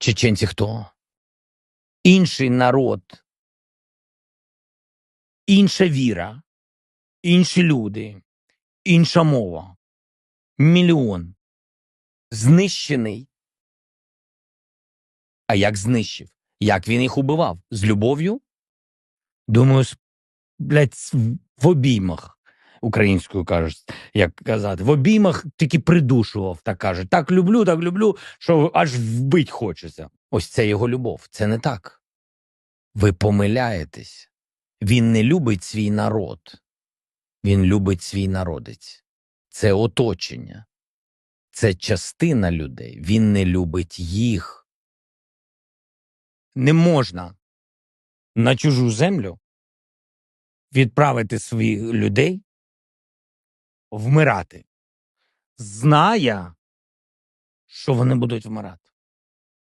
Чеченці хто? Інший народ, інша віра, інші люди, інша мова. Мільйон. Знищений. А як знищив? Як він їх убивав? З любов'ю? Думаю, блядь, в обіймах. Українською кажуть, як казати, в обіймах тільки придушував, так каже. Так люблю, так люблю, що аж вбить хочеться. Ось це його любов. Це не так. Ви помиляєтесь. Він не любить свій народ. Він любить свій народець. Це оточення. Це частина людей. Він не любить їх. Не можна на чужу землю відправити своїх людей вмирати, знає, що вони будуть вмирати.